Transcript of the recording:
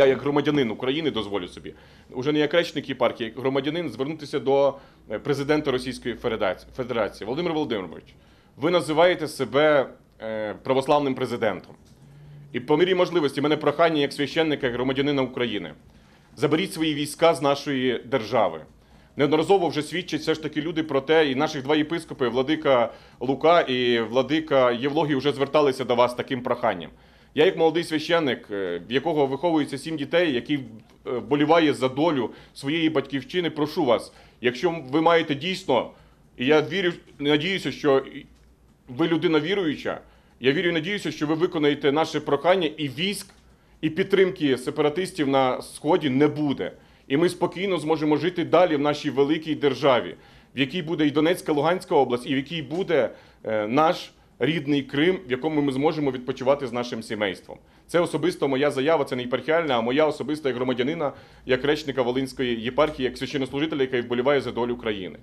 Я як громадянин України дозволю собі, уже не як речник єпархії, як громадянин звернутися до е, президента Російської Федерації. Володимир Володимирович, ви називаєте себе е, православним президентом. І по мірі можливості, мене прохання як священника, як громадянина України. Заберіть свої війська з нашої держави. Неодноразово вже свідчать все ж таки люди про те, і наших два єпископи, владика Лука і владика Євлогій, вже зверталися до вас таким проханням. Я, як молодий священник, е, в якого виховується сім дітей, який е, вболіває за долю своєї батьківщини, прошу вас, якщо ви маєте дійсно, і я вірю, надіюся, що ви людина віруюча, я вірю і надіюся, що ви виконаєте наше прохання і військ, і підтримки сепаратистів на сході не буде. І ми спокійно зможемо жити далі в нашій великій державі, в якій буде і Донецька, Луганська область, і в якій буде е, наш рідний Крим, в якому ми зможемо відпочивати з нашим сімейством. Це особисто моя заява, це не єпархіальна, а моя особиста як громадянина, як речника Волинської єпархії, як священнослужителя, який вболіває за долю країни.